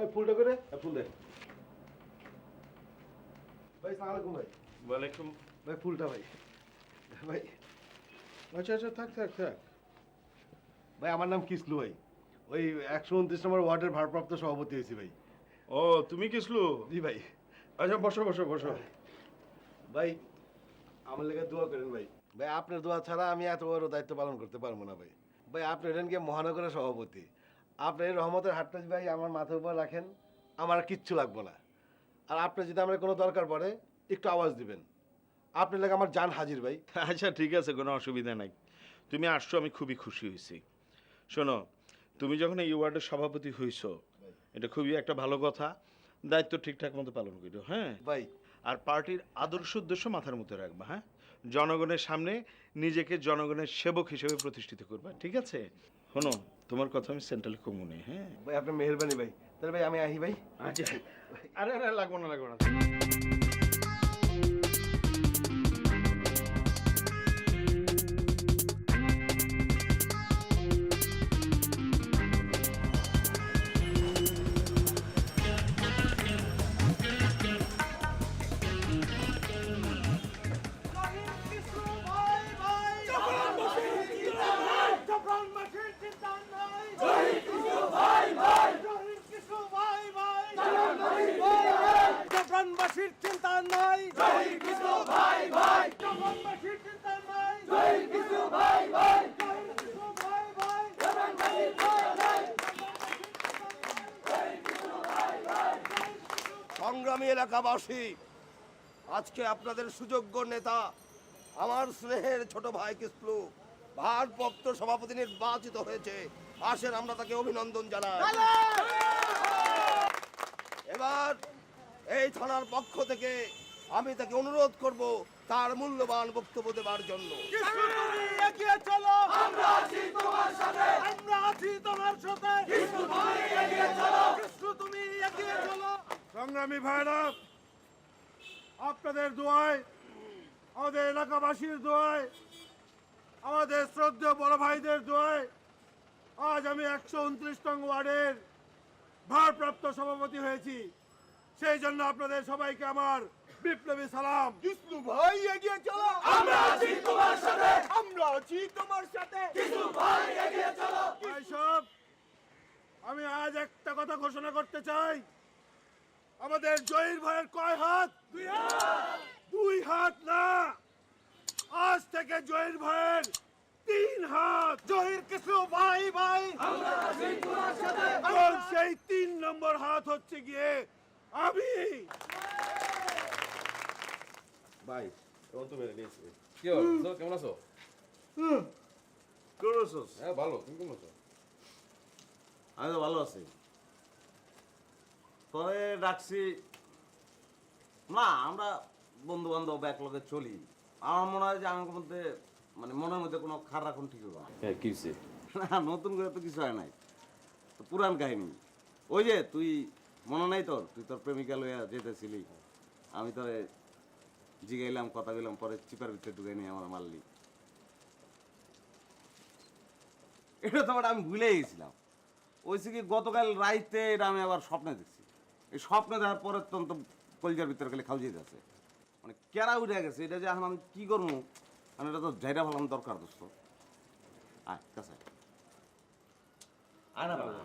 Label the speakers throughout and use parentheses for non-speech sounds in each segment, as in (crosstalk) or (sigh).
Speaker 1: এই ফুলটা করে ফুল দে। ভাই সালাম ভাই।
Speaker 2: ওয়ালাইকুম।
Speaker 1: ভাই ফুলটা ভাই। ভাই
Speaker 2: আচ্ছা আচ্ছা থাক থাক থাক।
Speaker 1: ভাই আমার নাম কিসলু ভাই। ওই একশো উনত্রিশ নম্বর ওয়ার্ডের ভারপ্রাপ্ত সভাপতি হয়েছি ভাই।
Speaker 2: ও তুমি কিসলু?
Speaker 1: জি ভাই।
Speaker 2: আচ্ছা বসো বসো বসো।
Speaker 1: ভাই আমার লেগে দোয়া করেন ভাই। ভাই আপনার দোয়া ছাড়া আমি এত বড় দায়িত্ব পালন করতে পারব না ভাই। ভাই আপনি গিয়ে মহানগরের সভাপতি। আপনি রহমতের হাটটা ভাই আমার মাথার উপর রাখেন আমার আর কিচ্ছু লাগবে না। আর আপনি যদি আমার কোনো দরকার পড়ে একটু আওয়াজ দিবেন। আপনি লেগে আমার জান হাজির ভাই।
Speaker 2: আচ্ছা ঠিক আছে কোনো অসুবিধা নাই। তুমি আসছো আমি খুবই খুশি হয়েছি। শোনো তুমি যখন এই ওয়ার্ডের সভাপতি হইছো এটা খুবই একটা ভালো কথা। দায়িত্ব ঠিকঠাক মতো পালন করো হ্যাঁ?
Speaker 1: ভাই।
Speaker 2: আর পার্টির আদর্শ উদ্দেশ্য মাথার মধ্যে রাখবা হ্যাঁ? জনগণের সামনে নিজেকে জনগণের সেবক হিসেবে প্রতিষ্ঠিত করবা ঠিক আছে? শোনো তোমার কথা আমি সেন্ট্রাল কমুনে হ্যাঁ?
Speaker 1: ভাই আপনার মেহরবানি ভাই। তাহলে ভাই আমি আহি ভাই।
Speaker 2: আচ্ছা। আরে আরে লাগবো না লাগবো না।
Speaker 3: চিন্তা নাই। জয় কৃষ্ণ ভাই ভাই। চিন্তা নাই। জয় কৃষ্ণ ভাই ভাই। জয় কৃষ্ণ ভাই ভাই। জাফরানবাসীর চিন্তা নাই
Speaker 4: সংগ্রামী এলাকাবাসী আজকে আপনাদের সুযোগ্য নেতা আমার স্নেহের ছোট ভাই কিসলু ভারপ্রাপ্ত সভাপতি নির্বাচিত হয়েছে। আসেন আমরা তাকে অভিনন্দন জানাই। এবার এই থানার পক্ষ থেকে আমি তাকে অনুরোধ করব তার মূল্যবান বক্তব্য দেওয়ার জন্য।
Speaker 3: তুমি এগিয়ে চলো। আমরা আছি তোমার সাথে। আমরা আছি তোমার সাথে। তুমি এগিয়ে চলো। কৃষ্ণ তুমি এগিয়ে চলো।
Speaker 5: সংগ্রামী ভাইরা আপনাদের দোয়ায় আমাদের এলাকাবাসীর দোয়ায় আমাদের শ্রদ্ধেয় বড় ভাইদের দোয়ায় আজ আমি একশো উনত্রিশ নং ওয়ার্ডের ভারপ্রাপ্ত সভাপতি হয়েছি। সেই জন্য আপনাদের সবাইকে আমার বিপ্লবী সালাম।
Speaker 3: কৃষ্ণ ভাই এগিয়ে চলো। আমরা আছি তোমার সাথে। আমরা আছি তোমার সাথে। কৃষ্ণ ভাই এগিয়ে চলো।
Speaker 5: সব আমি আজ একটা কথা ঘোষণা করতে চাই। আমাদের জয়ীর ভাইয়ের কয় হাত? দুই হাত। দুই হাত না। আজ থেকে জয়ীর ভাইয়ের তিন হাত।
Speaker 3: জহির কিছু ভাই ভাই। আমরা আছি তোমার সাথে।
Speaker 5: সেই তিন নম্বর হাত হচ্ছে গিয়ে আমি
Speaker 1: ভাই তখন তো মেরে নিয়েছি
Speaker 6: কি হলো কেমন আছো
Speaker 1: কেমন আছোস?
Speaker 6: হ্যাঁ ভালো তুমি কেমন আছো
Speaker 7: আমি তো ভালো আছি পরে ডাকছি না আমরা বন্ধু বান্ধব একলগে চলি। আমার মনে হয় যে আমার মধ্যে মানে মনের মধ্যে কোনো খারাপ এখন ঠিক হবে।
Speaker 6: হ্যাঁ কি
Speaker 7: না নতুন করে তো কিছু হয় নাই। তো পুরান কাহিনী। ওই যে তুই মনে নাই তোর? তুই তোর প্রেমিকা লইয়া যেতেছিলি। আমি তোরে জিগাইলাম, কথা বললাম পরে চিপার ভিতরে ঢুকে নিয়ে আমার মারলি। এটা তো আমি ভুলে গেছিলাম। ওই কি গতকাল রাইতে এটা আমি আবার স্বপ্নে দেখছি। এই স্বপ্নে দেখার পরে তো কলজার ভিতরে খালি খাওয়া যেতেছে মানে কেরা উঠে গেছে, এটা যে এখন আমি কী করব? মানে এটা তো জায়গা ফেলানো দরকার, দোস্ত। আয়, কাছে। আয় না বাবা।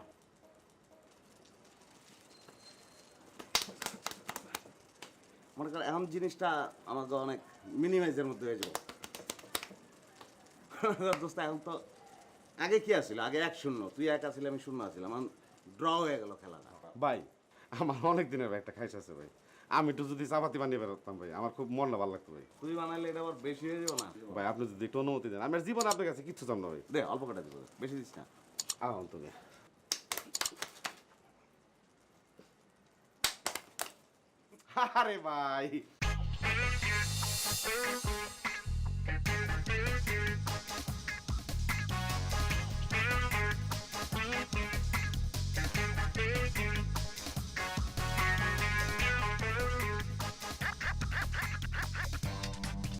Speaker 7: মনে কর এখন জিনিসটা আমাকে অনেক মিনিমাইজের মধ্যে হয়ে যাবে। (laughs) দোস্ত এখন তো আগে কি আছিল? আগে এক শূন্য তুই এক আসলে আমি শূন্য আছিলাম। আমার ড্র হয়ে গেল খেলাটা।
Speaker 8: ভাই আমার অনেক দিনের ভাই একটা খাইস আছে ভাই। আমি একটু যদি চাপাতি বানিয়ে বেরোতাম ভাই আমার খুব মনটা ভালো লাগতো ভাই।
Speaker 7: তুই বানাইলে এটা আবার বেশি হয়ে যাবে না?
Speaker 8: ভাই আপনি যদি একটু অনুমতি দেন আমি আর জীবনে আপনার কাছে কিচ্ছু চাম না ভাই।
Speaker 7: দে অল্প কাটা দিব বেশি দিস না।
Speaker 8: আহ তুমি আরে ভাই।